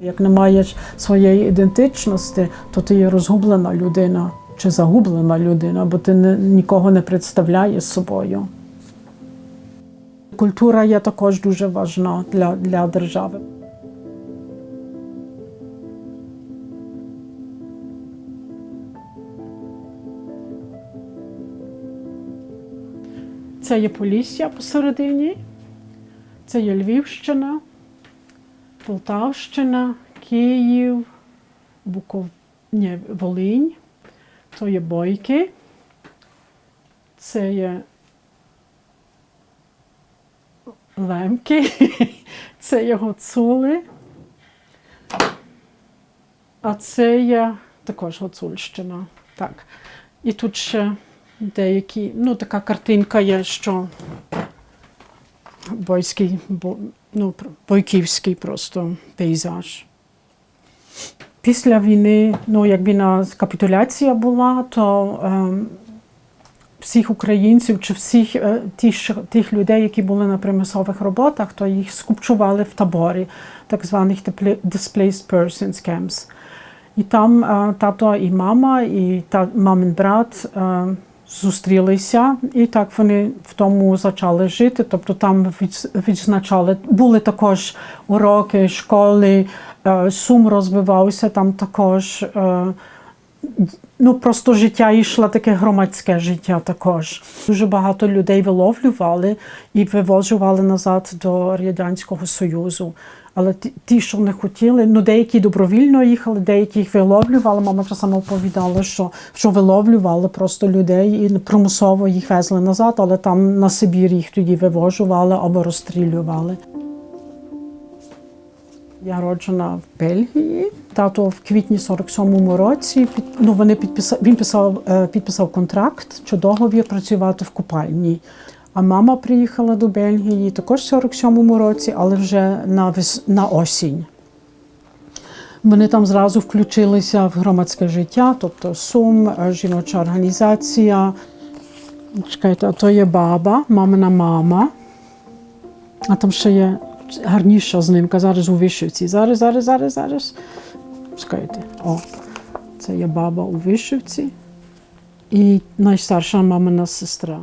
Як не маєш своєї ідентичності, то ти є розгублена людина чи загублена людина, бо ти не, нікого не представляєш собою. Культура є також дуже важна для, для держави. Це є Полісся посередині, це є Львівщина, Полтавщина, Київ, Буков... Ні, Волинь, то є Бойки, це є Лемки, це є Гоцули, а це є також Гоцульщина. Так. І тут ще деякі, ну така картинка є, що бойський, бо, ну, бойківський просто пейзаж. Після війни, ну як війна капітуляція була, то ем, всіх українців чи всіх е, тих, тих людей, які були на примусових роботах, то їх скупчували в таборі, так званих displaced persons camps. І там е, тато і мама, і та мамин брат е, зустрілися, і так вони в тому почали жити. Тобто там відзначали, були також уроки, школи, е, сум розвивався там також. е, Ну, просто життя йшло таке громадське життя також. Дуже багато людей виловлювали і вивозували назад до Радянського Союзу. Але ті, ті, що не хотіли, ну деякі добровільно їхали, деякі їх виловлювали. Мама вже сама оповідала, що, що виловлювали просто людей і примусово їх везли назад, але там на Сибір їх тоді вивожували або розстрілювали. Я роджена в Бельгії. Тато в квітні 47-му році під, ну, вони підписав, він писав, е, підписав контракт чи договір працювати в купальні. А мама приїхала до Бельгії також в 47-му році, але вже на, вес- на осінь. Вони там зразу включилися в громадське життя, тобто Сум, е, жіноча організація. Чекайте, а то є баба, мамина мама. А там ще є гарніша знимка зараз у вишивці. Зараз, зараз, зараз, зараз. Чекайте. О, це є баба у вишивці і найстарша мамина сестра.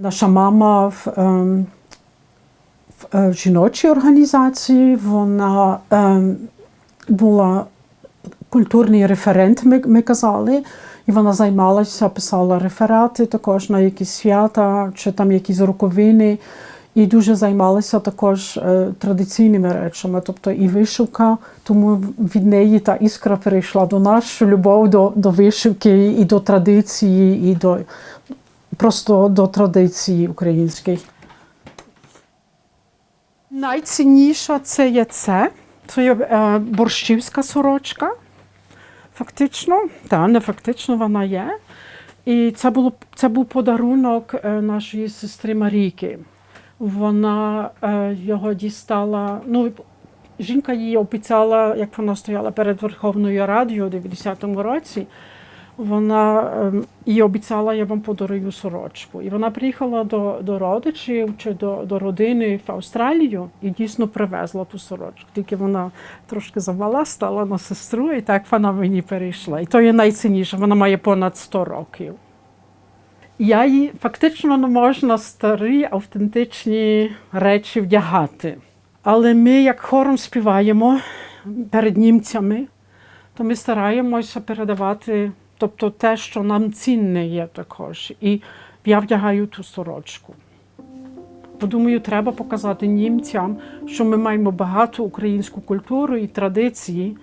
Наша мама в, ем, в е, жіночій організації, вона ем, була культурний референт, ми, ми казали, і вона займалася, писала реферати також на якісь свята чи там якісь роковини. І дуже займалася також е, традиційними речами, тобто і вишивка, тому від неї та іскра перейшла до нас, що любов до, до вишивки і до традиції, і до просто до традиції української. Найцінніша це є це. Це є е, борщівська сорочка. Фактично, та не фактично вона є. І це, було, це був подарунок е, нашої сестри Марійки. Вона е, його дістала. Ну, жінка їй обіцяла, як вона стояла перед Верховною Радою у 90-му році. Вона е, їй обіцяла, я вам подарую сорочку. І вона приїхала до, до родичів чи до, до родини в Австралію і дійсно привезла ту сорочку. Тільки вона трошки завала, стала на сестру, і так вона мені перейшла. І то є найцінніше, вона має понад 100 років. Я їй фактично не можна старі автентичні речі вдягати. Але ми, як хором співаємо перед німцями, то ми стараємося передавати, тобто те, що нам цінне є також. І я вдягаю ту сорочку. Бо думаю, треба показати німцям, що ми маємо багату українську культуру і традиції.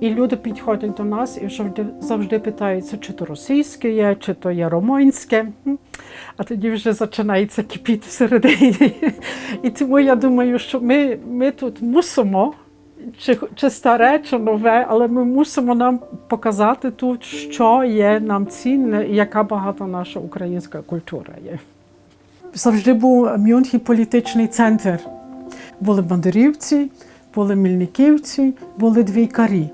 І люди підходять до нас і завжди, завжди питаються, чи то російське є, чи то є румунське. А тоді вже починається кипіти всередині. І тому я думаю, що ми, ми тут мусимо, чи, чи старе, чи нове, але ми мусимо нам показати тут, що є нам цінне і яка багата наша українська культура є. Завжди був Мюнхен політичний центр. Були бандерівці, були мільниківці, були двійкарі.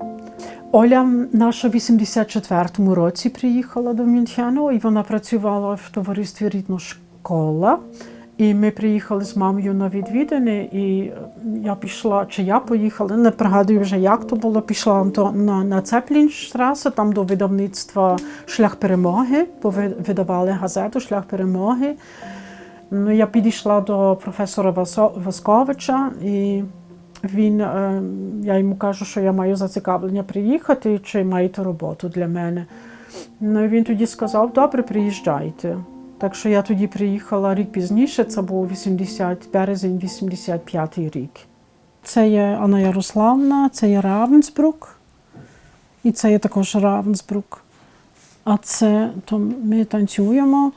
Оля наша в 84-му році приїхала до Мюнхену, і вона працювала в товаристві Рідна школа. І ми приїхали з мамою на відвідини, і я пішла, чи я поїхала, не пригадую вже, як то було. Пішла на, на Цеплінштрасе, там до видавництва Шлях перемоги, бо видавали газету Шлях перемоги. Ну, я підійшла до професора Васковича, і він, е, я йому кажу, що я маю зацікавлення приїхати, чи маєте роботу для мене. Ну, він тоді сказав: добре, приїжджайте. Так що я тоді приїхала рік пізніше, це був 80, березень 85 рік. Це є Анна Ярославна, це є Равенсбрук, і це є також Равенсбрук. А це то ми танцюємо.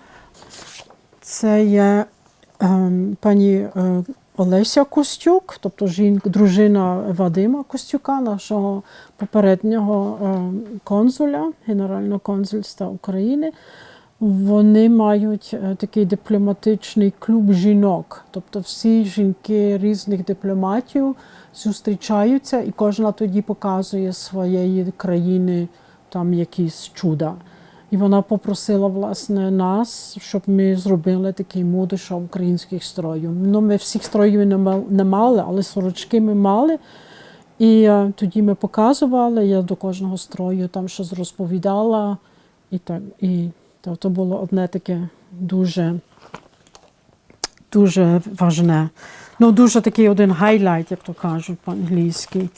Це є ем, пані е, Олеся Костюк, тобто жінка, дружина Вадима Костюка, нашого попереднього ем, консуля, генерального консульства України. Вони мають е, такий дипломатичний клуб жінок. Тобто всі жінки різних дипломатів зустрічаються, і кожна тоді показує своєї країни там якісь чуда. І вона попросила власне нас, щоб ми зробили такий модиш українських строїв. Ну, ми всіх строїв не мали, але сорочки ми мали. І е, тоді ми показували, я до кожного строю там щось розповідала. І так, і то, то було одне таке дуже, дуже важне. Ну, дуже такий один гайлайт, як то кажуть по-англійськи.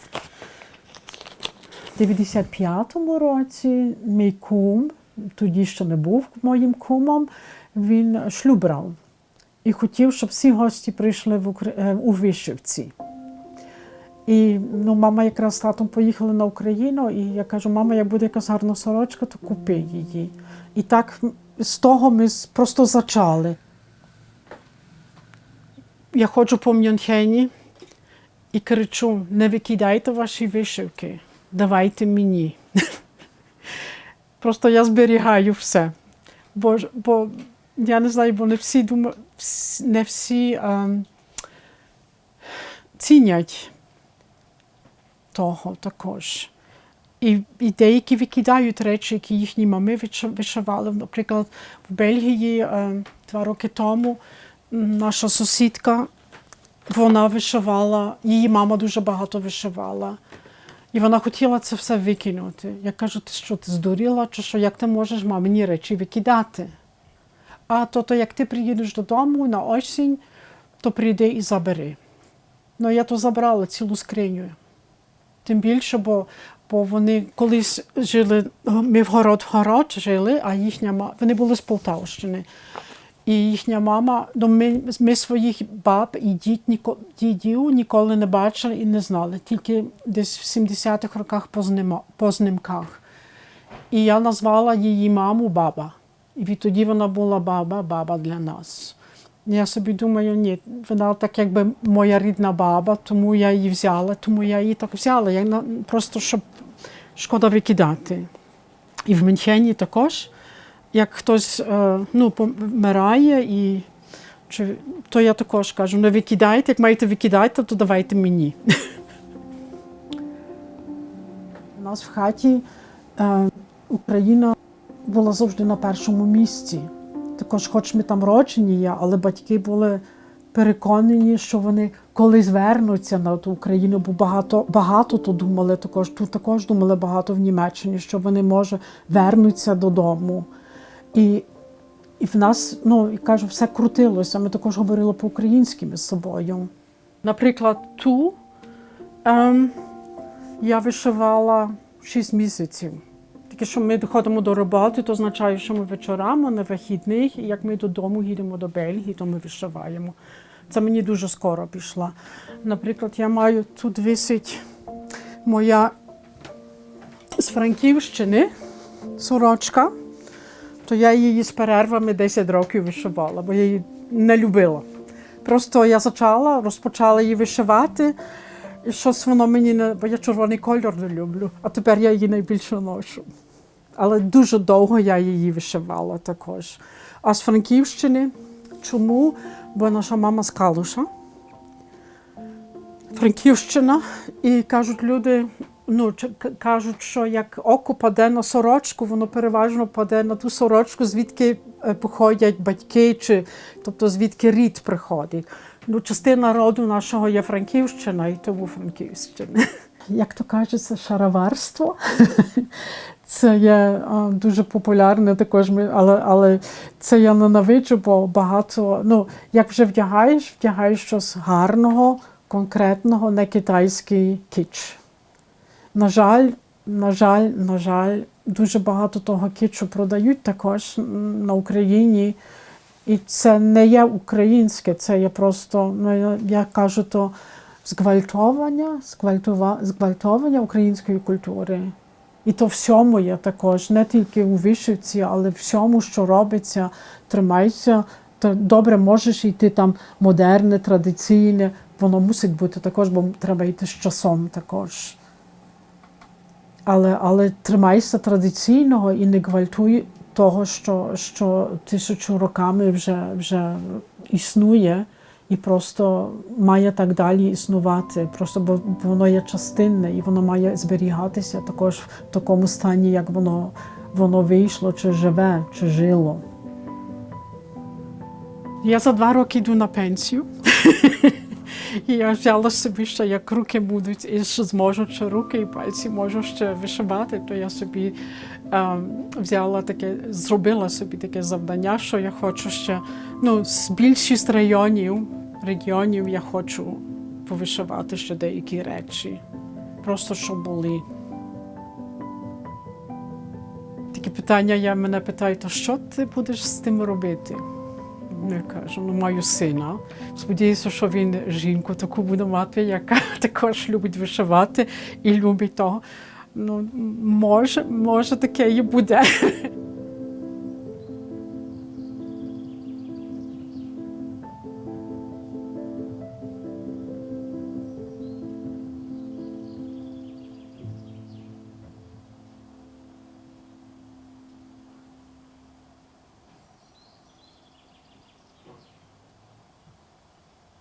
В 95-му році мій кум, тоді ще не був моїм кумом, він шлюб брав. І хотів, щоб всі гості прийшли в Укра- е, у Вишивці. І ну, мама якраз з татом поїхали на Україну, і я кажу, мама, як буде якась гарна сорочка, то купи її. І так з того ми просто зачали. Я ходжу по Мюнхені і кричу: не викидайте ваші вишивки, давайте мені. Просто я зберігаю все. Бо, бо я не знаю, бо не всі думають, не всі ем, цінять того також. І, і деякі викидають речі, які їхні мами вишивали. Наприклад, в Бельгії два роки тому наша сусідка вона вишивала, її мама дуже багато вишивала. І вона хотіла це все викинути. Я кажу, ти що ти здуріла, чи що як ти можеш мамині речі викидати? А то, то як ти приїдеш додому на осінь, то прийди і забери. Ну я то забрала цілу скриню. Тим більше, бо, бо вони колись жили, ми в город-город жили, а їхня мама, вони були з Полтавщини. І їхня мама, ну ми, ми своїх баб і дід, ніко- дідів ніколи не бачили і не знали, тільки десь в 70-х роках по, знима, по знимках. І я назвала її маму баба. І відтоді вона була баба, баба для нас. Я собі думаю, ні, вона так якби моя рідна баба, тому я її взяла, тому я її так взяла. Я просто щоб шкода викидати. І в Мюнхені також, як хтось е, ну, помирає, і, чи, то я також кажу, не викидайте, як маєте викидати, то давайте мені. У нас в хаті е, Україна була завжди на першому місці. Також, хоч ми там роджені є, але батьки були переконані, що вони колись вернуться на ту Україну, бо багато, багато то думали також. Тут також думали багато в Німеччині, що вони може вернуться додому. І, і в нас, ну і кажу, все крутилося. Ми також говорили по-українськи між собою. Наприклад, ту ем, я вишивала 6 місяців. Тільки що ми доходимо до роботи, то означає, що ми вечорами на вихідних, і як ми додому їдемо до Бельгії, то ми вишиваємо. Це мені дуже скоро пішло. Наприклад, я маю тут висить моя з Франківщини сорочка, то я її з перервами 10 років вишивала, бо я її не любила. Просто я почала, розпочала її вишивати, і щось воно мені не. Бо я червоний кольор не люблю, а тепер я її найбільше ношу. Але дуже довго я її вишивала також. А з Франківщини чому? Бо наша мама з Калуша. Франківщина, і кажуть люди, ну, кажуть, що як око паде на сорочку, воно переважно паде на ту сорочку, звідки е, походять батьки, чи тобто звідки рід приходить. Ну, частина роду нашого є Франківщина, і тому Франківщина. Як то кажеться, шароварство. Це є а, дуже популярне також, але, але це я ненавиджу, бо багато, ну, як вже вдягаєш, вдягаєш щось гарного, конкретного, не китайський кіч. На жаль, на жаль, на жаль, дуже багато того кітчу продають також на Україні. І це не є українське, це є просто, ну я, кажу, то зґвальтовання, зґвальтова, зґвальтовання української культури. І то всьому є також, не тільки у вишивці, але всьому, що робиться, тримайся. Добре можеш йти там модерне, традиційне, воно мусить бути також, бо треба йти з часом також. Але, але тримайся традиційного і не гвалтуй того, що, що тисячу роками вже, вже існує, і просто має так далі існувати. Просто бо воно є частинне і воно має зберігатися також в такому стані, як воно, воно вийшло, чи живе, чи жило. Я за два роки йду на пенсію. І я взяла собі, що як руки будуть, і що зможу, чи руки і пальці можу ще вишивати, то я собі ем, взяла таке, зробила собі таке завдання, що я хочу ще ну, з більшість районів, регіонів я хочу повишивати ще деякі речі. Просто щоб були. Такі питання я мене питають, то що ти будеш з тим робити? Я кажу, ну маю сина. Сподіваюся, що він жінку таку буде мати, яка також любить вишивати і любить того. Ну, може, може таке і буде.